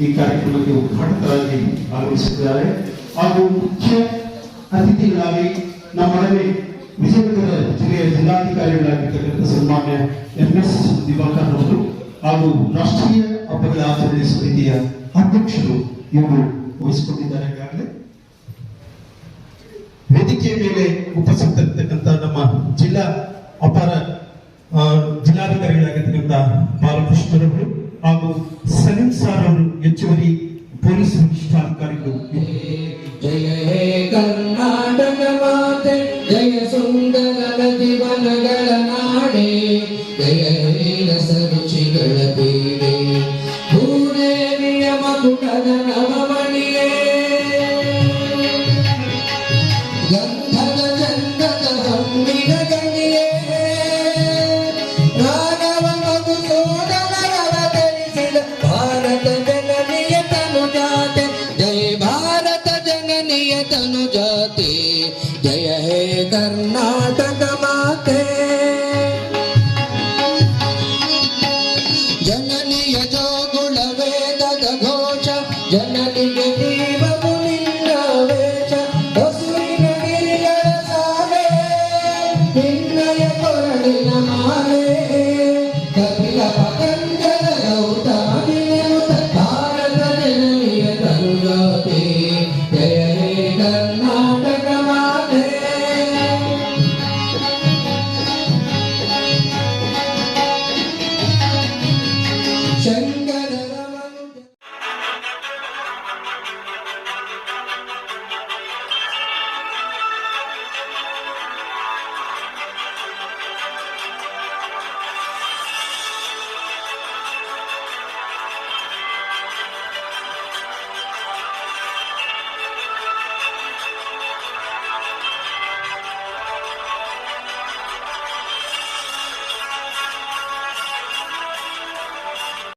ಈ ಕಾರ್ಯಕ್ರಮಕ್ಕೆ ಉದ್ಘಾಟಕರಾಗಿ ಆಗಮಿಸಿದ್ದಾರೆ ಹಾಗೂ ಮುಖ್ಯ ಅತಿಥಿಗಳಾಗಿ ನಮ್ಮೊಡನೆ ವಿಜಯನಗರ ಜಿಲ್ಲೆಯ ಜಿಲ್ಲಾಧಿಕಾರಿಗಳಾಗಿರ್ತಕ್ಕಂಥ ಸನ್ಮಾನ್ಯ ಎಂ ಎಸ್ ದಿವಾಕರ್ ಅವರು ಹಾಗೂ ರಾಷ್ಟ್ರೀಯ ಹಬ್ಬಗಳ ಆಚರಣೆ ಸಮಿತಿಯ ಅಧ್ಯಕ್ಷರು ಇವರು ವಹಿಸಿಕೊಂಡಿದ್ದಾರೆ ಈಗಾಗಲೇ ವೇದಿಕೆಯ ಮೇಲೆ ಉಪಸ್ಥಿತರಿರ್ತಕ್ಕಂಥ ನಮ್ಮ ಜಿಲ್ಲಾ ಅಪರ ಜಿಲ್ಲಾಧಿಕಾರಿಗಳಾಗಿರ್ತಕ್ಕಂಥ ಬಾಲಕೃಷ್ಣರವರು ಹಾಗೂ ಸಲೀಂ ಸಾರ್ ಅವರು ಹೆಚ್ಚುವರಿ ಪೊಲೀಸ್ ವರಿಷ್ಠಾಧಿಕಾರಿಗಳು ജയ ഹേ കർണാടക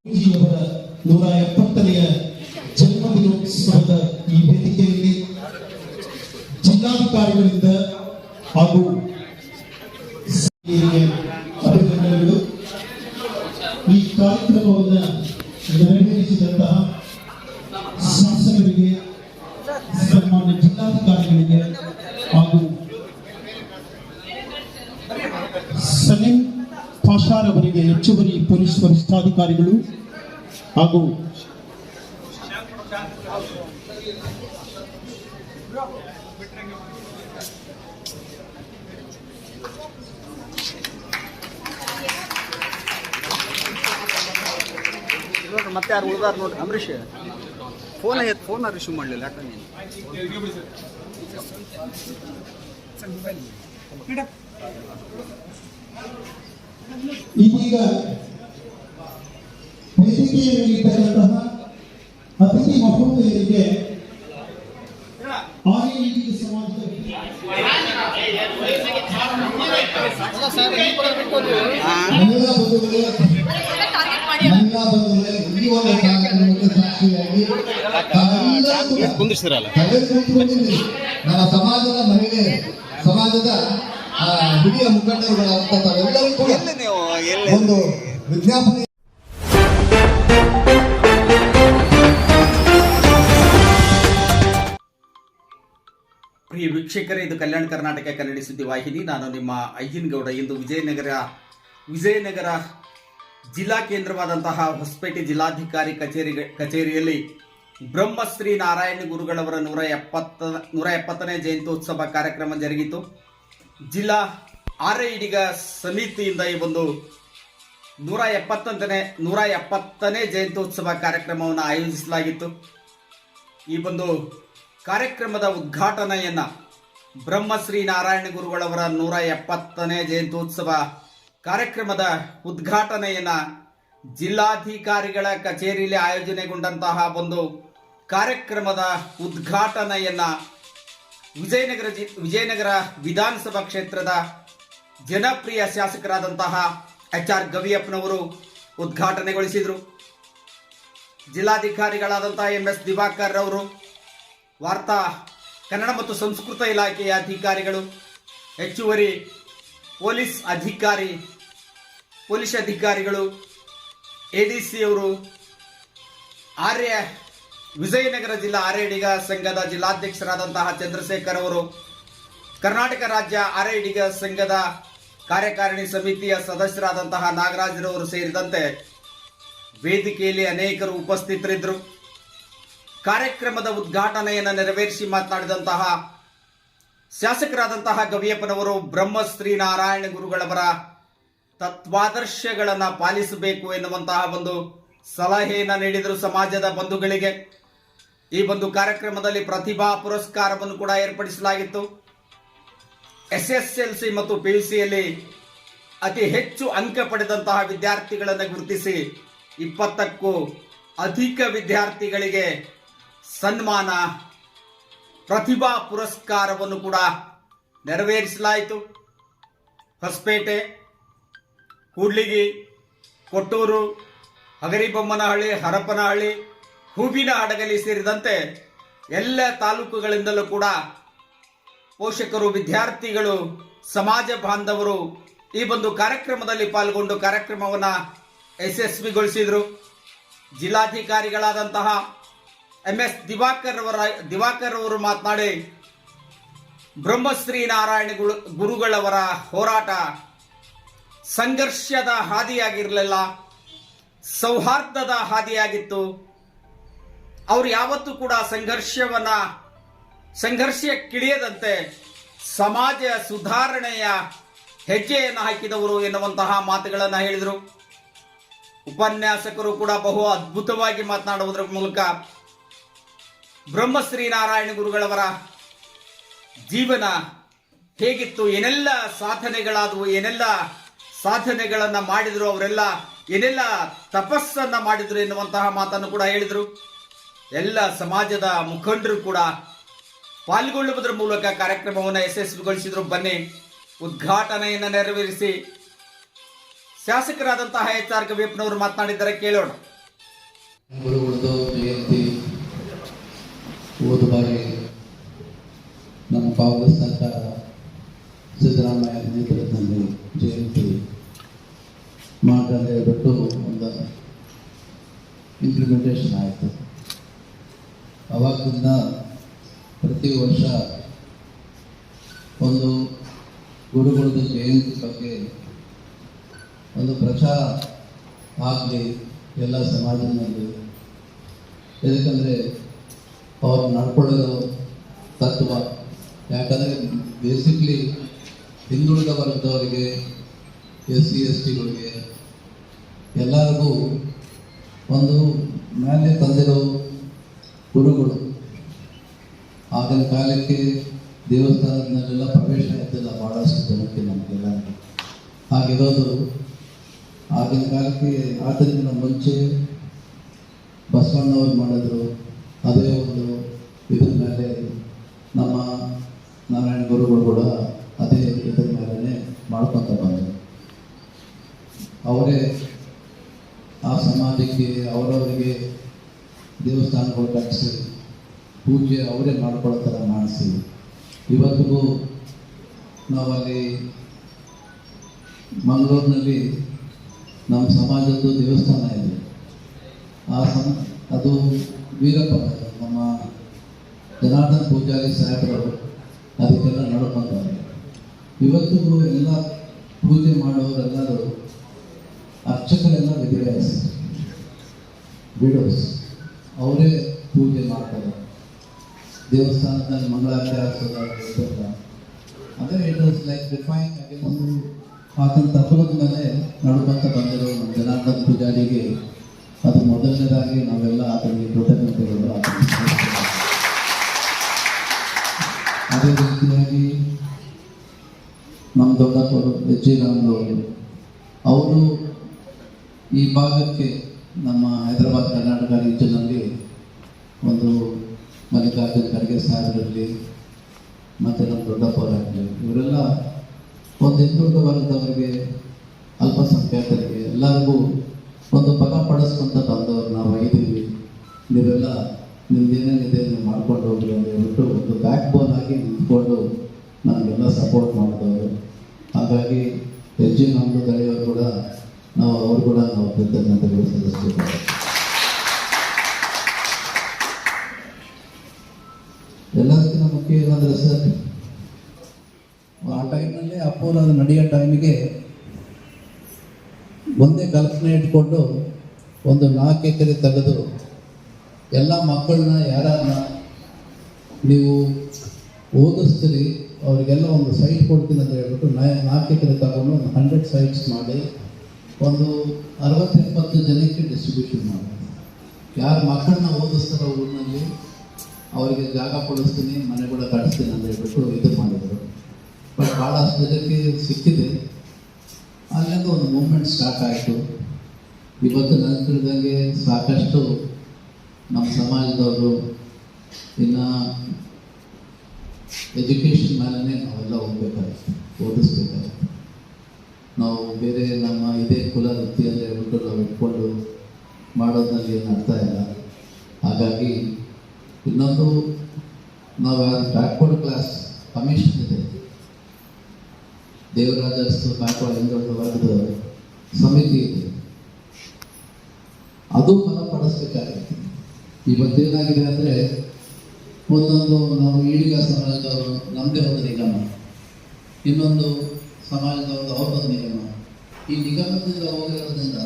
ಗಾಂಧೀಜಿಯವರ ನೂರ ಎಪ್ಪತ್ತನೆಯ ಜನ್ಮದಿನೋತ್ಸವದ ಈ ವೇದಿಕೆಯಲ್ಲಿ ಜಿಲ್ಲಾಧಿಕಾರಿಗಳಿಂದ ಹಾಗೂ ವರಿಷ್ಠಾಧಿಕಾರಿಗಳು ಹಾಗೂ ಮತ್ತೆ ಯಾರು ಉಳಿದಾರ ನೋಡ್ರಿ. ಅಂಬರೀಷ್ ಫೋನ್ ಐತ್ ಫೋನ್ ರಿಸೀವ್ ಮಾಡಲಿಲ್ಲ ಯಾಕೆ ನೀನು? ಇದೀಗ ವೇದಿಕೆಯ ಮೇಲಿರ್ತಕ್ಕಂತಹ ಅತಿಥಿ ಮಹೋದಯರಿಗೆ ಸಮಾಜದ ಬಂಧುಗಳೇ ಬಂಧುಗಳೇ ಈ ಒಂದು ಕಾರ್ಯಕ್ರಮಕ್ಕೆ ಸಾಕ್ಷಿಯಾಗಿ. ನಮ್ಮ ಸಮಾಜದ ಮಹಿಳೆ ಸಮಾಜದ ಹಿರಿಯ ಮುಖಂಡರುಗಳಾದಂಥ ಎಲ್ಲರೂ ಕೂಡ ಎಲ್ಲಿ ಎಲ್ಲಿ ಒಂದು ವಿಜ್ಞಾಪನೆ ಪ್ರಿಯ ವೀಕ್ಷಕರೇ, ಇದು ಕಲ್ಯಾಣ ಕರ್ನಾಟಕ ಕನ್ನಡ ಸುದ್ದಿ ವಾಹಿನಿ. ನಾನು ನಿಮ್ಮ ಅಯ್ಯನಗೌಡ ಇಂದು ವಿಜಯನಗರ ವಿಜಯನಗರ ಜಿಲ್ಲಾ ಕೇಂದ್ರವಾದಂತಹ ಹೊಸಪೇಟೆ ಜಿಲ್ಲಾಧಿಕಾರಿ ಕಚೇರಿ ಕಚೇರಿಯಲ್ಲಿ ಬ್ರಹ್ಮಶ್ರೀ ನಾರಾಯಣ ಗುರುಗಳವರ ನೂರ ಎಪ್ಪತ್ತ, ನೂರ ಎಪ್ಪತ್ತನೇ ಜಯಂತ್ಯೋತ್ಸವ ಕಾರ್ಯಕ್ರಮ ಜರುಗಿತು. ಜಿಲ್ಲಾ ಆರೈಡಿಗ ಸಮಿತಿಯಿಂದ ಈ ಒಂದು ನೂರ ಎಪ್ಪತ್ತೊಂದನೇ, ನೂರ ಎಪ್ಪತ್ತನೇ ಜಯಂತ್ಯೋತ್ಸವ ಕಾರ್ಯಕ್ರಮವನ್ನು ಆಯೋಜಿಸಲಾಗಿತ್ತು. ಈ ಒಂದು ಕಾರ್ಯಕ್ರಮದ ಉದ್ಘಾಟನೆಯನ್ನ ಬ್ರಹ್ಮಶ್ರೀ ನಾರಾಯಣ ಗುರುಗಳವರ ನೂರ ಎಪ್ಪತ್ತನೇ ಜಯಂತ್ಯೋತ್ಸವ ಕಾರ್ಯಕ್ರಮದ ಉದ್ಘಾಟನೆಯನ್ನ ಜಿಲ್ಲಾಧಿಕಾರಿಗಳ ಕಚೇರಿಯಲ್ಲಿ ಆಯೋಜನೆಗೊಂಡಂತಹ ಒಂದು ಕಾರ್ಯಕ್ರಮದ ಉದ್ಘಾಟನೆಯನ್ನ ವಿಜಯನಗರ ಜಿ, ವಿಜಯನಗರ ವಿಧಾನಸಭಾ ಕ್ಷೇತ್ರದ ಜನಪ್ರಿಯ ಶಾಸಕರಾದಂತಹ ಎಚ್ ಆರ್ ಗವಿಯಪ್ಪನವರು ಉದ್ಘಾಟನೆಗೊಳಿಸಿದರು. ಜಿಲ್ಲಾಧಿಕಾರಿಗಳಾದಂತಹ ಎಂ ಎಸ್ ದಿವಾಕರ್ ಅವರು ವಾರ್ತಾ, ಕನ್ನಡ ಮತ್ತು ಸಂಸ್ಕೃತ ಇಲಾಖೆಯ ಅಧಿಕಾರಿಗಳು, ಹೆಚ್ಚುವರಿ ಪೊಲೀಸ್ ಅಧಿಕಾರಿ, ಪೊಲೀಸ್ ಅಧಿಕಾರಿಗಳು, ಎ ಡಿ ಸಿ ಅವರು, ಆರ್ಯ, ವಿಜಯನಗರ ಜಿಲ್ಲಾ ಆರ್ಯಡಿಗ ಸಂಘದ ಜಿಲ್ಲಾಧ್ಯಕ್ಷರಾದಂತಹ ಚಂದ್ರಶೇಖರ್ ಅವರು, ಕರ್ನಾಟಕ ರಾಜ್ಯ ಆರ್ಯಡಿಗ ಸಂಘದ ಕಾರ್ಯಕಾರಿಣಿ ಸಮಿತಿಯ ಸದಸ್ಯರಾದಂತಹ ನಾಗರಾಜರವರು ಸೇರಿದಂತೆ ವೇದಿಕೆಯಲ್ಲಿ ಅನೇಕರು ಉಪಸ್ಥಿತರಿದ್ದರು. ಕಾರ್ಯಕ್ರಮದ ಉದ್ಘಾಟನೆಯನ್ನು ನೆರವೇರಿಸಿ ಮಾತನಾಡಿದಂತಹ ಶಾಸಕರಾದಂತಹ ಗವಿಯಪ್ಪನವರು ಬ್ರಹ್ಮಶ್ರೀ ನಾರಾಯಣ ಗುರುಗಳವರ ತತ್ವಾದರ್ಶಗಳನ್ನು ಪಾಲಿಸಬೇಕು ಎನ್ನುವಂತಹ ಒಂದು ಸಲಹೆಯನ್ನು ನೀಡಿದರು ಸಮಾಜದ ಬಂಧುಗಳಿಗೆ. ಈ ಒಂದು ಕಾರ್ಯಕ್ರಮದಲ್ಲಿ ಪ್ರತಿಭಾ ಪುರಸ್ಕಾರವನ್ನು ಕೂಡ ಏರ್ಪಡಿಸಲಾಗಿತ್ತು. ಎಸ್ ಮತ್ತು ಪಿ ಯು ಸಿಯಲ್ಲಿ ಅತಿ ಹೆಚ್ಚು ಅಂಕ ಪಡೆದಂತಹ ವಿದ್ಯಾರ್ಥಿಗಳನ್ನು ಗುರುತಿಸಿ ಇಪ್ಪತ್ತಕ್ಕೂ ಅಧಿಕ ವಿದ್ಯಾರ್ಥಿಗಳಿಗೆ ಸನ್ಮಾನ, ಪ್ರತಿಭಾ ಪುರಸ್ಕಾರವನ್ನು ಕೂಡ ನೆರವೇರಿಸಲಾಯಿತು. ಹೊಸಪೇಟೆ, ಕೂಡ್ಲಿಗಿ, ಕೊಟ್ಟೂರು, ಹಗರಿಬೊಮ್ಮನಹಳ್ಳಿ, ಹರಪನಹಳ್ಳಿ, ಹೂವಿನ ಹಡಗಲಿ ಸೇರಿದಂತೆ ಎಲ್ಲ ತಾಲೂಕುಗಳಿಂದಲೂ ಕೂಡ ಪೋಷಕರು, ವಿದ್ಯಾರ್ಥಿಗಳು, ಸಮಾಜ ಬಾಂಧವರು ಈ ಒಂದು ಕಾರ್ಯಕ್ರಮದಲ್ಲಿ ಪಾಲ್ಗೊಂಡು ಕಾರ್ಯಕ್ರಮವನ್ನು ಯಶಸ್ವಿಗೊಳಿಸಿದರು. ಜಿಲ್ಲಾಧಿಕಾರಿಗಳಾದಂತಹ ಎಂ ಎಸ್ ದಿವಾಕರ್ ಅವರ, ದಿವಾಕರ್ ಅವರು ಮಾತನಾಡಿ, ಬ್ರಹ್ಮಶ್ರೀ ನಾರಾಯಣ ಗುರು- ಗುರುಗಳವರ ಹೋರಾಟ ಸಂಘರ್ಷದ ಹಾದಿಯಾಗಿರಲಿಲ್ಲ, ಸೌಹಾರ್ದದ ಹಾದಿಯಾಗಿತ್ತು. ಅವರು ಯಾವತ್ತೂ ಕೂಡ ಸಂಘರ್ಷವನ್ನ ಸಂಘರ್ಷಕ್ಕಿಳಿಯದಂತೆ ಸಮಾಜ ಸುಧಾರಣೆಯ ಹೆಜ್ಜೆಯನ್ನು ಹಾಕಿದವರು ಎನ್ನುವಂತಹ ಮಾತುಗಳನ್ನು ಹೇಳಿದರು. ಉಪನ್ಯಾಸಕರು ಕೂಡ ಬಹು ಅದ್ಭುತವಾಗಿ ಮಾತನಾಡುವುದರ ಮೂಲಕ ಬ್ರಹ್ಮಶ್ರೀ ನಾರಾಯಣ ಗುರುಗಳವರ ಜೀವನ ಹೇಗಿತ್ತು, ಏನೆಲ್ಲ ಸಾಧನೆಗಳಾದವು, ಏನೆಲ್ಲ ಸಾಧನೆಗಳನ್ನು ಮಾಡಿದ್ರು, ಅವರೆಲ್ಲ ಏನೆಲ್ಲ ತಪಸ್ಸನ್ನ ಮಾಡಿದ್ರು ಎನ್ನುವಂತಹ ಮಾತನ್ನು ಕೂಡ ಹೇಳಿದರು. ಎಲ್ಲ ಸಮಾಜದ ಮುಖಂಡರು ಕೂಡ ಪಾಲ್ಗೊಳ್ಳುವುದರ ಮೂಲಕ ಕಾರ್ಯಕ್ರಮವನ್ನು ಯಶಸ್ವಿಗೊಳಿಸಿದರು. ಬನ್ನಿ, ಉದ್ಘಾಟನೆಯನ್ನು ನೆರವೇರಿಸಿ. ಶಾಸಕರಾದಂತಹ ಎಚ್ ಆರ್ ಕವಿಯಪ್ಪನವರು ಮಾತನಾಡಿದ್ದಾರೆ, ಕೇಳೋಣ. ಹೋದ ಬಾರಿ ನಮ್ಮ ಕಾಂಗ್ರೆಸ್ ಸರ್ಕಾರ ಸಿದ್ದರಾಮಯ್ಯ ನೇತೃತ್ವದಲ್ಲಿ ಜಯಂತಿ ಮಾಡದೆ ಬಿಟ್ಟು ಒಂದು ಇಂಪ್ಲಿಮೆಂಟೇಷನ್ ಆಯಿತು. ಅವಾಗಿಂದ ಪ್ರತಿ ವರ್ಷ ಒಂದು ಗುರುಗಳದ ಜಯಂತಿ ಬಗ್ಗೆ ಒಂದು ಪ್ರಚಾರ ಆಗಲಿ ಎಲ್ಲ ಸಮಾಜದಲ್ಲಿ. ಯಾಕಂದರೆ ಅವ್ರು ನಡ್ಕೊಳ್ಳೋದು ತತ್ವ. ಯಾಕಂದರೆ ಬೇಸಿಕ್ಲಿ ಹಿಂದುಳಿದ ವರ್ಗದವರಿಗೆ ಎಸ್ ಸಿ ಎಸ್ ಟಿಗಳಿಗೆ ಎಲ್ಲರಿಗೂ ಒಂದು ಮ್ಯಾಲೆ ತಂದಿರೋ ಗುರುಗಳು. ಆಗಿನ ಕಾಲಕ್ಕೆ ದೇವಸ್ಥಾನದಲ್ಲೆಲ್ಲ ಪ್ರವೇಶ ಇದ್ದಿಲ್ಲ ಭಾಳಷ್ಟು ಜನಕ್ಕೆ ನಮಗೆಲ್ಲ ಹಾಗಿರೋದು. ಆಗಿನ ಕಾಲಕ್ಕೆ ಆದ್ದರಿಂದ ಮುಂಚೆ ಬಸವಣ್ಣವ್ರು ಮಾಡಿದ್ರು. ಅದೇ ಒಂದು ಇದ್ರ ಮೇಲೆ ನಮ್ಮ ನಾರಾಯಣ ಗುರುಗಳು ಕೂಡ ಅದೇ ಇದ್ರ ಮೇಲೆ ಮಾಡ್ಕೊತ ಬಂದರು. ಅವರೇ ಆ ಸಮಾಜಕ್ಕೆ ಅವರವರಿಗೆ ದೇವಸ್ಥಾನಗಳು ಕಟ್ಟಿಸಿ ಪೂಜೆ ಅವರೇ ಮಾಡ್ಕೊಳ್ಳೋ ಥರ ಮಾಡಿಸಿ. ಇವತ್ತಿಗೂ ನಾವಲ್ಲಿ ಮಂಗಳೂರಿನಲ್ಲಿ ನಮ್ಮ ಸಮಾಜದ್ದು ದೇವಸ್ಥಾನ ಇದೆ. ಆ ಸಮ ಅದು ವೀರಪ್ಪ ನಮ್ಮ ಜನಾರ್ದನ್ ಪೂಜಾರಿ ಸಾಹೇಬರು ಅದಕ್ಕೆಲ್ಲ ನಡ್ಕೊಂತಾರೆ ಇವತ್ತು ಎಲ್ಲ ಪೂಜೆ ಮಾಡೋರೆಲ್ಲರೂ ಅರ್ಚಕರೆಲ್ಲ ವಿಧಿವಯಸ್ ವಿಡೋಸ್ ಅವರೇ ಪೂಜೆ ಮಾಡ್ತಾರೆ. ದೇವಸ್ಥಾನದಲ್ಲಿ ಮಂಗಳಾರತಿ ಹಾಕ್ಸೋದಾಗಿರ್ತಲ್ಲ ಅದೇ ಇಟ್ ವಾಸ್ ಲೈಕ್ ಡಿಫೈನ್ ಒಂದು ಆತನ ತಪ್ಪಲದ ಮೇಲೆ ನಡ್ಕೊಂತ ಬಂದಿರೋ ನಮ್ಮ ಜನಾರ್ದನ್ ಪೂಜಾರಿಗೆ ಅದು ಮೊದಲನೇದಾಗಿ ನಾವೆಲ್ಲ ಆತನಿಗೆ ಅದೇ ರೀತಿಯಾಗಿ ನಮ್ಮ ದೊಡ್ಡಪ್ಪರು ಎಚ್ ಜಿ ರಾಮರವರು ಅವರು ಈ ಭಾಗಕ್ಕೆ ನಮ್ಮ ಹೈದರಾಬಾದ್ ಕರ್ನಾಟಕ ರೀಜನಲ್ಲಿ ಒಂದು ಮಲ್ಲಿಕಾರ್ಜುನ್ ಖರ್ಗೆ ಸಾಹೇಬರಲ್ಲಿ ಮತ್ತು ನಮ್ಮ ದೊಡ್ಡಪ್ಪರಾಗಲಿ ಇವರೆಲ್ಲ ಒಂದು ಹಿಂದುಳಿದ ವರ್ಗದವರಿಗೆ, ಅಲ್ಪಸಂಖ್ಯಾತರಿಗೆ, ಎಲ್ಲರಿಗೂ ಒಂದು ಬಲ ಪಡಿಸ್ಕೊಂತ ಬಂದವ್ರು ನಾವು ಐದೀವಿ ನೀವೆಲ್ಲ ನಿಮ್ದೇನೇನಿದೆ ನೀವು ಮಾಡ್ಕೊಂಡು ಹೋಗ್ರಿ ಅಂತ ಹೇಳ್ಬಿಟ್ಟು ಆಗಿ ನಿಂತ್ಕೊಂಡು ನಮಗೆಲ್ಲ ಸಪೋರ್ಟ್ ಮಾಡಿದವರು. ಹಾಗಾಗಿ ಹೆಚ್ಚಿನ ನಮ್ಮದು ತಳಿಯವರು ಕೂಡ ನಾವು ಅವರು ಕೂಡ ನಾವು ಕೃತಜ್ಞತೆಗಳು ಸಲ್ಲಿಸ್ತಿದ್ದಾರೆ ಎಲ್ಲದಕ್ಕಿಂತ ಮುಖ್ಯ ಏನಂದ್ರೆ ಸರ್, ಆ ಟೈಮ್ನಲ್ಲಿ ಅಪೋಲೋ ಅದು ನಡೆಯೋ ಟೈಮಿಗೆ ಒಂದೇ ಕಲ್ಪನೆ ಇಟ್ಕೊಂಡು ಒಂದು ನಾಲ್ಕು ಎಕರೆ ತೆಗೆದು ಎಲ್ಲ ಮಕ್ಕಳನ್ನ, ಯಾರನ್ನ ನೀವು ಓದಿಸ್ತೀರಿ ಅವರಿಗೆಲ್ಲ ಒಂದು ಸೈಟ್ ಕೊಡ್ತೀನಿ ಅಂತ ಹೇಳ್ಬಿಟ್ಟು ನಾ- ನಾಲ್ಕು ಎಕರೆ ತಗೊಂಡು ಒಂದು ಹಂಡ್ರೆಡ್ ಸೈಟ್ಸ್ ಮಾಡಿ ಒಂದು ಅರವತ್ತು ಎಪ್ಪತ್ತು ಜನಕ್ಕೆ ಡಿಸ್ಟ್ರಿಬ್ಯೂಷನ್ ಮಾಡಿ ಯಾರು ಮಕ್ಕಳನ್ನ ಓದಿಸ್ತಾರೋ ಊರಿನಲ್ಲಿ ಅವರಿಗೆ ಜಾಗ ಕೊಡಿಸ್ತೀನಿ ಮನೆ ಕೂಡ ಕಟ್ಟಿಸ್ತೀನಿ ಅಂತ ಹೇಳ್ಬಿಟ್ಟು ಇದು ಮಾಡಿದರು. ಬಟ್ ಭಾಳಷ್ಟು ಜನಕ್ಕೆ ಸಿಕ್ಕಿದೆ. ಅಲ್ಲಿಂದ ಒಂದು ಮೂಮೆಂಟ್ ಸ್ಟಾರ್ಟ್ ಆಯಿತು. ಇವತ್ತು ನನ್ನ ತಿಳಿದಂಗೆ ಸಾಕಷ್ಟು ನಮ್ಮ ಸಮಾಜದವರು ಇನ್ನು ಎಜುಕೇಷನ್ ಮೇಲೆ ನಾವೆಲ್ಲ ಹೋಗ್ಬೇಕಾಗುತ್ತೆ, ಓದಿಸ್ಬೇಕಾಗುತ್ತೆ. ನಾವು ಬೇರೆ ನಮ್ಮ ಇದೇ ಕುಲ ವೃತ್ತಿಯಲ್ಲಿ ಹೇಳ್ಬಿಟ್ಟು ನಾವು ಇಟ್ಕೊಂಡು ಮಾಡೋದ್ರಲ್ಲಿ ಏನು ಅರ್ಥ ಇಲ್ಲ. ಹಾಗಾಗಿ ಇನ್ನೊಂದು, ನಾವು ಬ್ಯಾಕ್ವರ್ಡ್ ಕ್ಲಾಸ್ ಕಮಿಷನ್ ಇದೆ. ದೇವರಾಜರ್ಸ್ ಬ್ಯಾಕ್ವರ್ಡ್ ಹಿಂದುಳಿದ ವರ್ಗದ ಸಮಿತಿ ಇದೆ. ಅದು ಫಲಪಡಿಸ್ಬೇಕಾಗುತ್ತೆ. ಇವತ್ತೇನಾಗಿದೆ ಅಂದರೆ ಒಂದೊಂದು ನಾವು ಈಡಿಗ ಸಮಾಜದವರು ನಮ್ಮದೇ ಒಂದು ನಿಗಮ. ಇನ್ನೊಂದು ಸಮಾಜದವ್ರದ್ದು ಅವ್ರದ್ದು ನಿಗಮ. ಈ ನಿಗಮದಿಂದ ಹೋಗಿರೋದ್ರಿಂದ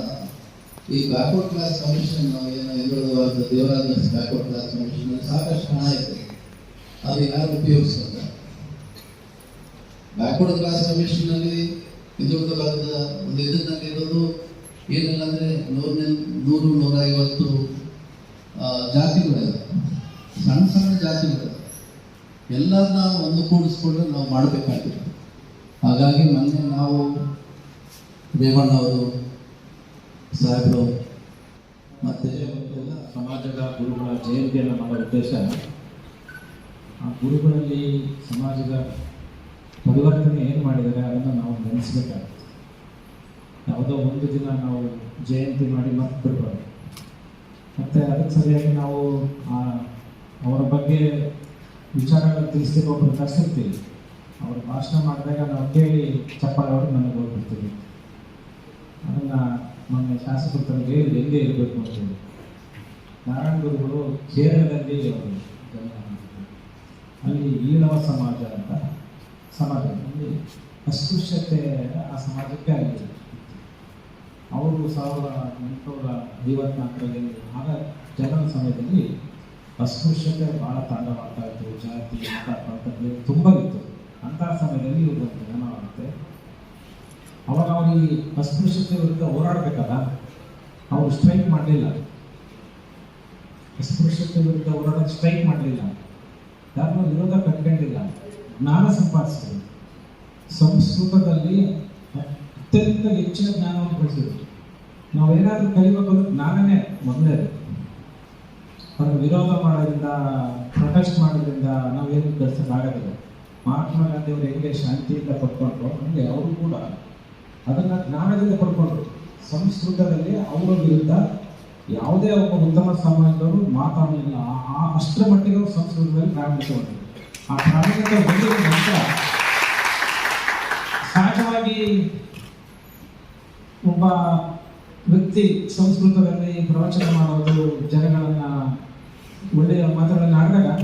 ಈ ಬ್ಯಾಕ್ವರ್ಡ್ ಕ್ಲಾಸ್ ಕಮಿಷನ್ ಏನು ಹಿಂದುಳಿದ ವರ್ಗದ ದೇವರಾಜ ಬ್ಯಾಕ್ವರ್ಡ್ ಕ್ಲಾಸ್ ಕಮಿಷನ್ ಸಾಕಷ್ಟು ಹಣ ಇದೆ. ಅದು ಯಾರು ಉಪಯೋಗಿಸಲ್ಲ ಬ್ಯಾಕ್ವರ್ಡ್ ಕ್ಲಾಸ್ ಕಮಿಷನ್ನಲ್ಲಿ ಹಿಂದುಳಿದ ವರ್ಗದ ಒಂದು ಇದರಲ್ಲಿ ಇರೋದು ಏನಿಲ್ಲ ಅಂದರೆ ನೂರನೇ ನೂರು ನೂರ ಐವತ್ತು ಆ, ಜಾತಿಗಳಿವೆ ಸಣ್ಣ ಸಣ್ಣ ಜಾತಿಗಳು. ಎಲ್ಲರನ್ನ ಒಂದು ಕೂಡಿಸ್ಕೊಂಡು ನಾವು ಮಾಡಬೇಕಾಗಿತ್ತು ಹಾಗಾಗಿ ಮೊನ್ನೆ ನಾವು ರೇವಣ್ಣವರು ಸಾಹೇಬರು ಮತ್ತು ಎಲ್ಲ ಸಮಾಜದ ಗುರುಗಳ ಜಯಂತಿಯನ್ನು ಮಾಡೋ ಉದ್ದೇಶ, ಆ ಗುರುಗಳಲ್ಲಿ ಸಮಾಜದ ಪರಿವರ್ತನೆ ಏನು ಮಾಡಿದ್ದಾರೆ ಅದನ್ನು ನಾವು ನೆನೆಸ್ಬೇಕಾಗುತ್ತೆ ಯಾವುದೋ ಒಂದು ದಿನ ನಾವು ಜಯಂತಿ ಮಾಡಿ ಮತ್ತೆ ಬಿಡಬಾರ್ದು ಮತ್ತು ಅದಕ್ಕೆ ಸರಿಯಾಗಿ ನಾವು ಆ ಅವರ ಬಗ್ಗೆ ವಿಚಾರಗಳು ತಿಳಿಸ್ಲಿಕ್ಕೆ ಒಬ್ಬರು ಕಳಿಸಿರ್ತೀವಿ ಅವರು ಭಾಷಣ ಮಾಡಿದಾಗ ನಾವು ಕೇಳಿ ಚಪ್ಪಾಳೆ ಅವರು ನನಗೆ ಹೋಗ್ಬಿಡ್ತೀವಿ. ಅದನ್ನು ಮೊನ್ನೆ ಶಾಸಕರು ತನಗೆ ಹೆಂಗೆ ಇರಬೇಕು ಅಂತೇಳಿ ನಾರಾಯಣ ಗುರುಗಳು ಕೇರಳದಲ್ಲಿ ಅವರು ಅಲ್ಲಿ ಈಳವ ಸಮಾಜ ಅಂತ ಸಮಾಜ ಅಲ್ಲಿ ಅಸ್ಪೃಶ್ಯತೆ ಆ ಸಮಾಜಕ್ಕೆ ಆಗಿದೆ. ಅವರು ಸಾವಿರದ ಎಂಟುನೂರ ಐವತ್ನಾಲ್ಕರಲ್ಲಿ ಆಗ ಜನರ ಸಮಯದಲ್ಲಿ ಅಸ್ಪೃಶ್ಯತೆ ಭಾಳ ತಾಂಡವಾಗ್ತಾ ಇತ್ತು, ಜಾತಿ ಮತ ಪಂಥಗಳು ತುಂಬ ಇತ್ತು. ಅಂತ ಸಮಯದಲ್ಲಿ ಇವರು ಜನನ ಆಗುತ್ತೆ ಅವಾಗ ಅವರು ಈ ಅಸ್ಪೃಶ್ಯತೆ ವಿರುದ್ಧ ಹೋರಾಡಬೇಕಲ್ಲ, ಅವರು ಸ್ಟ್ರೈಕ್ ಮಾಡಲಿಲ್ಲ. ಅಸ್ಪೃಶ್ಯತೆ ವಿರುದ್ಧ ಹೋರಾಡೋದು ಸ್ಟ್ರೈಕ್ ಮಾಡಲಿಲ್ಲ. ಯಾರನ್ನೂ ವಿರೋಧ ಕಟ್ಕೊಂಡಿಲ್ಲ. ಜ್ಞಾನ ಸಂಪಾದಿಸಿದ್ರು. ಸಂಸ್ಕೃತದಲ್ಲಿ ಅತ್ಯಂತ ಹೆಚ್ಚಿನ ಜ್ಞಾನವನ್ನು ಬಳಸಿದ್ರು. ನಾವೇನಾದರೂ ಕಲಿಬೇಕು ಜ್ಞಾನನೇ ಮೊದಲನೇದು ಅದನ್ನು ವಿರೋಧ ಮಾಡೋದ್ರಿಂದ ಪ್ರೊಟೆಸ್ಟ್ ಮಾಡೋದ್ರಿಂದ ನಾವೇನು ಆಗೋದಿಲ್ಲ ಮಹಾತ್ಮ ಗಾಂಧಿ ಅವರು ಹೆಂಗೆ ಶಾಂತಿಯಿಂದ ಪಡ್ಕೊಂಡ್ರು? ಹಂಗೆ ಅವರು ಕೂಡ. ಅದನ್ನ ಜ್ಞಾನದಿಂದ ಪಡ್ಕೊಂಡ್ರು. ಸಂಸ್ಕೃತದಲ್ಲಿ ಅವರ ವಿರುದ್ಧ ಯಾವುದೇ ಒಬ್ಬ ಉತ್ತಮ ಸಮಾಜದವರು ಮಾತಾಡಲಿಲ್ಲ ಆ- ಅಷ್ಟರ ಮಟ್ಟಿಗೆ ಅವರು ಸಂಸ್ಕೃತದಲ್ಲಿ ಪ್ರಾರಂಭಿಕ ಹೊಂದಿದ್ರು ಆ ಪ್ರಾರಂಭಿಕ ಬಂದಿದ ನಂತರ ಸಹಜವಾಗಿ ಒಬ್ಬ ವ್ಯಕ್ತಿ ಸಂಸ್ಕೃತದಲ್ಲಿ ಪ್ರವಚನ ಮಾಡೋದು ಜನಗಳನ್ನ ಒಳ್ಳೆಯ ಮಾತುಗಳನ್ನು ಆಡಿದಾಗ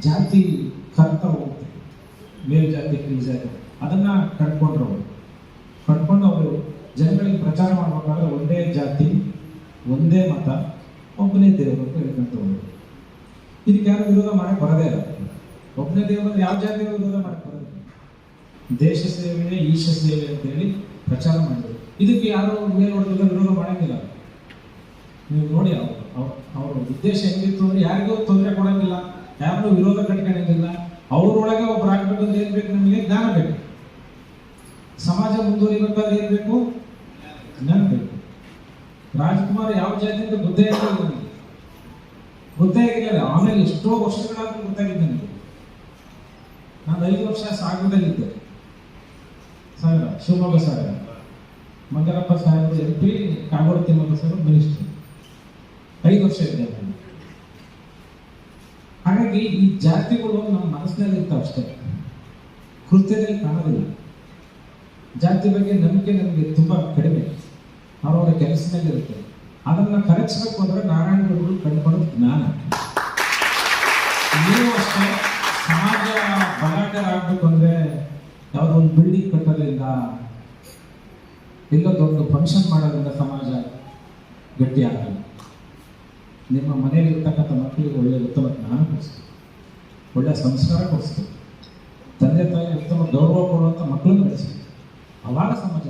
ಜಾತಿ ಕರ್ತಾ ಹೋಗುತ್ತೆ. ಮೇಲ್ ಜಾತಿ ಜಾತಿ. ಅದನ್ನ ಕಂಡ್ಕೊಂಡ್ರು ಅವರು. ಕಂಡ್ಕೊಂಡು ಅವರು ಜನಗಳಿಗೆ ಪ್ರಚಾರ ಮಾಡಬೇಕಾದ್ರೆ ಒಂದೇ ಜಾತಿ, ಒಂದೇ ಮತ, ಒಬ್ಬನೇ ದೇವರು ಅಂತ ಹೇಳ್ಕೊಂತ ಇದಕ್ಕೆ ಯಾರು ವಿರೋಧ ಮಾಡಕ್ ಬರದೇ ಇಲ್ಲ. ಒಬ್ಬನೇ ದೇವರು ಯಾವ ಜಾತಿ ವಿರೋಧ ಮಾಡಕ್ಕೆ ಬರೋದಿಲ್ಲ ದೇಶ ಸೇವೆ ಈಶ ಸೇವೆ ಅಂತ ಹೇಳಿ ಪ್ರಚಾರ ಮಾಡಿದ್ರು. ಇದಕ್ಕೆ ಯಾರು ಮೇಲ್ವರ್ಗದ ವಿರೋಧ ಮಾಡಂಗಿಲ್ಲ. ನೀವು ನೋಡಿ ಅವರು, ಅವ್ರ ಉದ್ದೇಶ ಹೆಂಗಿತ್ತು ಅಂದ್ರೆ ಯಾರಿಗೂ ತೊಂದರೆ ಕೊಡಂಗಿಲ್ಲ. ಯಾರನ್ನೂ ವಿರೋಧ ಕಟ್ಕೊಂಡಿಲ್ಲ. ಅವ್ರೊಳಗೆ ಒಬ್ರು ಆಗ್ಬೇಕು ಅಂದ್ರೆ ಏನ್ ಬೇಕು ನಮಗೆ? ಜ್ಞಾನ ಬೇಕು. ಸಮಾಜ ಮುಂದುವರಿಬೇಕಾದ್ರೆ ಏನ್ ಬೇಕು? ಜ್ಞಾನ ಬೇಕು. ರಾಜ್ಕುಮಾರ್ ಯಾವ ಜಾತಿಯಿಂದ ಬುದ್ಧ ನನಗೆ ಗೊತ್ತೇ ಆಗಿಲ್ಲ ಆಮೇಲೆ ಎಷ್ಟೋ ವರ್ಷಗಳಾದ್ರೂ ಗೊತ್ತಾಗಿದ್ದೆ ನನಗೆ ನಾನು ಐದು ವರ್ಷ ಸಾಗರದಲ್ಲಿದ್ದೆ. Sagar, Shivamogga Sagar. Mangarappa Saheb M P, Kagodu Thimmappa Saheb minister ಐದು ವರ್ಷ ಇದೆ ಹಾಗಾಗಿ ಈ ಜಾತಿಗಳು ನಮ್ಮ ಮನಸ್ಸಿನಲ್ಲಿ ಇರ್ತಾವೆ ಅಷ್ಟೇ. ಕೃತ್ಯದಲ್ಲಿ ಕಾಣೋದಿಲ್ಲ. ಜಾತಿ ಬಗ್ಗೆ ನಂಬಿಕೆ ನಮಗೆ ತುಂಬ ಕಡಿಮೆ. ಅವರವರ ಕೆಲಸದಲ್ಲಿರುತ್ತೆ ಅದನ್ನ ಕರಗಿಸ್ಬೇಕು ಅಂದ್ರೆ ನಾರಾಯಣಗುರುಗಳು ಕಂಡುಕೊಳ್ಳೋದು ಜ್ಞಾನ. ನೀವು ಅಷ್ಟೇ ಸಮಾಜ ಬಲಾಢ್ಯರಾಗಬೇಕು ಅಂದ್ರೆ ಯಾವುದೋ ಒಂದು ಬಿಲ್ಡಿಂಗ್ ಕಟ್ಟೋದ್ರಿಂದ ಇಲ್ಲದೊಂದು ಫಂಕ್ಷನ್ ಮಾಡೋದ್ರಿಂದ ಸಮಾಜ ಗಟ್ಟಿ ಆಗಲ್ಲ ನಿಮ್ಮ ಮನೆಯಲ್ಲಿ ಇರ್ತಕ್ಕಂಥ ಮಕ್ಕಳಿಗೆ ಒಳ್ಳೆಯ ಉತ್ತಮ ಜ್ಞಾನ ಕೊಡಿಸ್ತೀವಿ. ಒಳ್ಳೆಯ ಸಂಸ್ಕಾರ ಕೊಡಿಸ್ತು ತಂದೆ ತಾಯಿ ಉತ್ತಮ ಗೌರವ ಕೊಡುವಂಥ ಮಕ್ಕಳನ್ನು ಬೆಳೆಸಿ ಅವಾಗ ಸಮಾಜ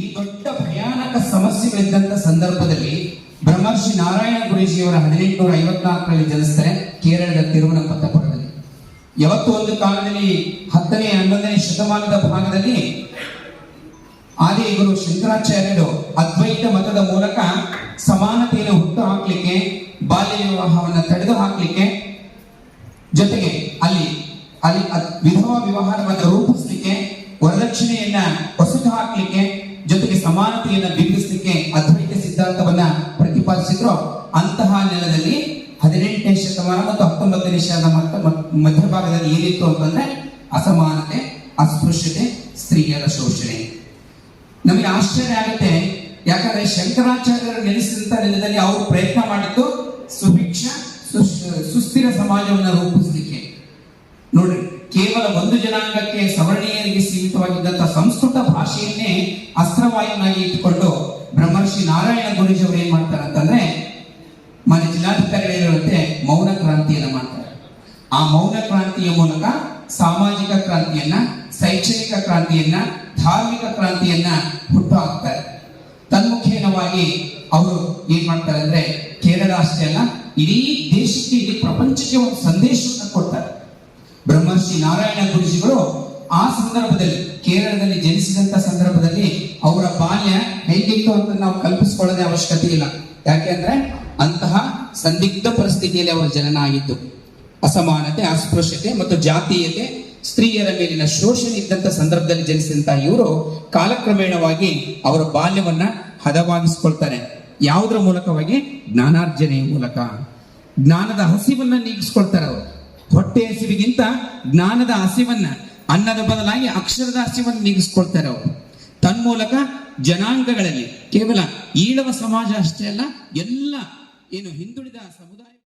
ಈ ದೊಡ್ಡ ಭಯಾನಕ ಸಮಸ್ಯೆಗಳಿದ್ದಂಥ ಸಂದರ್ಭದಲ್ಲಿ ಬ್ರಹ್ಮರ್ಷಿ ನಾರಾಯಣ ಗುರೂಜಿಯವರ ಹದಿನೆಂಟುನೂರ ಐವತ್ನಾಲ್ಕರಲ್ಲಿ ಜನಿಸ್ತಾರೆ ಕೇರಳದ ತಿರುವನಂತಪುರದಲ್ಲಿ. ಯಾವತ್ತು ಒಂದು ಕಾಲದಲ್ಲಿ ಹತ್ತನೇ, ಹನ್ನೊಂದನೇ ಶತಮಾನದ ಭಾಗದಲ್ಲಿ ಆದಿ ಗುರು ಶಂಕರಾಚಾರ್ಯರು ಅದ್ವೈತ ಮತದ ಮೂಲಕ ಸಮಾನತೆಯನ್ನು ಹುಟ್ಟು ಹಾಕ್ಲಿಕ್ಕೆ ಬಾಲ್ಯ ವಿವಾಹವನ್ನು ತಡೆದು ಹಾಕಲಿಕ್ಕೆ ಜೊತೆಗೆ ಅಲ್ಲಿ ಅಲ್ಲಿ ವಿಧವಾ ವಿವಾಹವನ್ನು ರೂಪಿಸಲಿಕ್ಕೆ ವರದಕ್ಷಿಣೆಯನ್ನ ಹೊಸತು ಹಾಕಲಿಕ್ಕೆ ಜೊತೆಗೆ ಸಮಾನತೆಯನ್ನ ಬಿಂಬಿಸಲಿಕ್ಕೆ ಅದ್ವೈತ ಸಿದ್ಧಾಂತವನ್ನ ಪ್ರತಿಪಾದಿಸಿದ್ರು. ಅಂತಹ ನೆಲದಲ್ಲಿ ಹದಿನೆಂಟನೇ ಶತಮಾನ ಮತ್ತು ಹತ್ತೊಂಬತ್ತನೇ ಶತಮಾನ ಮಧ್ಯಭಾಗದಲ್ಲಿ ಏನಿತ್ತು ಅಂತಂದ್ರೆ ಅಸಮಾನತೆ, ಅಸ್ಪೃಶ್ಯತೆ, ಸ್ತ್ರೀಯರ ಶೋಷಣೆ. ನಮಗೆ ಆಶ್ಚರ್ಯ ಆಗುತ್ತೆ. ಯಾಕಂದ್ರೆ ಶಂಕರಾಚಾರ್ಯರು ನೆಲೆಸಿದಂತ ನೆಲದಲ್ಲಿ ಅವರು ಪ್ರಯತ್ನ ಮಾಡಿದ್ದು ಸುಭಿಕ್ಷ ಸುಸ್ಥಿರ ಸಮಾಜವನ್ನು ರೂಪಿಸಲಿಕ್ಕೆ. ನೋಡ್ರಿ ಕೇವಲ ಒಂದು ಜನಾಂಗಕ್ಕೆ ಸವರ್ಣೀಯರಿಗೆ ಸೀಮಿತವಾಗಿದ್ದಂತ ಸಂಸ್ಕೃತ ಭಾಷೆಯನ್ನೇ ಅಸ್ತ್ರವಾಯುವನ್ನಾಗಿ ಇಟ್ಟುಕೊಂಡು ಬ್ರಹ್ಮರ್ಷಿ ನಾರಾಯಣ ಗುರುಜಿ ಅವರು ಏನ್ ಮಾಡ್ತಾರೆ ಅಂತಂದ್ರೆ ಮನೆ ಜಿಲ್ಲಾಧಿಕಾರಿಗಳು ಹೇಳಿರುವಂತೆ ಮೌನ ಕ್ರಾಂತಿಯನ್ನ ಮಾಡ್ತಾರೆ. ಆ ಮೌನ ಕ್ರಾಂತಿಯ ಮೂಲಕ ಸಾಮಾಜಿಕ ಕ್ರಾಂತಿಯನ್ನ, ಶೈಕ್ಷಣಿಕ ಕ್ರಾಂತಿಯನ್ನ, ಧಾರ್ಮಿಕ ಕ್ರಾಂತಿಯನ್ನ ಹುಟ್ಟು ಹಾಕ್ತಾರೆ. ತನ್ಮುಖೇನವಾಗಿ ಅವರು ಏನ್ ಮಾಡ್ತಾರೆ ಅಂದ್ರೆ ಕೇರಳ ಅಷ್ಟೇ ಅಲ್ಲ, ಇಡೀ ದೇಶಕ್ಕೆ ಇಡೀ ಪ್ರಪಂಚಕ್ಕೆ ಒಂದು ಸಂದೇಶವನ್ನು ಕೊಡ್ತಾರೆ. ಬ್ರಹ್ಮರ್ಷಿ ನಾರಾಯಣ ಗುರುಜಿಗಳು ಆ ಸಂದರ್ಭದಲ್ಲಿ, ಕೇರಳದಲ್ಲಿ ಜನಿಸಿದಂತ ಸಂದರ್ಭದಲ್ಲಿ ಅವರ ಬಾಲ್ಯ ಹೇಗಿತ್ತು ಅಂತ ನಾವು ಕಲ್ಪಿಸಿಕೊಳ್ಳೋದೇ ಅವಶ್ಯಕತೆ ಇಲ್ಲ. ಯಾಕೆಂದ್ರೆ ಅಂತಹ ಸಂದಿಗ್ಧ ಪರಿಸ್ಥಿತಿಯಲ್ಲಿ ಅವರ ಜನನ ಆಗಿದ್ದು ಅಸಮಾನತೆ, ಅಸ್ಪೃಶ್ಯತೆ ಮತ್ತು ಜಾತೀಯತೆ ಸ್ತ್ರೀಯರ ಮೇಲಿನ ಶೋಷಣೆ ಇದ್ದಂತ ಸಂದರ್ಭದಲ್ಲಿ ಜನಿಸಿದಂತಹ ಇವರು ಕಾಲಕ್ರಮೇಣವಾಗಿ ಅವರ ಬಾಲ್ಯವನ್ನ ಹದವಾಗಿಸ್ಕೊಳ್ತಾರೆ. ಯಾವುದರ ಮೂಲಕವಾಗಿ? ಜ್ಞಾನಾರ್ಜನೆಯ ಮೂಲಕ. ಜ್ಞಾನದ ಹಸಿವನ್ನ ನೀಗಿಸ್ಕೊಳ್ತಾರೆ ಅವರು. ಹೊಟ್ಟೆ ಹಸಿವಿಗಿಂತ ಜ್ಞಾನದ ಹಸಿವನ್ನ, ಅನ್ನದ ಬದಲಾಗಿ ಅಕ್ಷರದ ಹಸಿವನ್ನು ನೀಗಿಸ್ಕೊಳ್ತಾರೆ ಅವರು. ತನ್ಮೂಲಕ ಜನಾಂಗಗಳಲ್ಲಿ, ಕೇವಲ ಈಳವ ಸಮಾಜ ಅಷ್ಟೇ ಅಲ್ಲ, ಎಲ್ಲ ಏನು ಹಿಂದುಳಿದ ಸಮುದಾಯ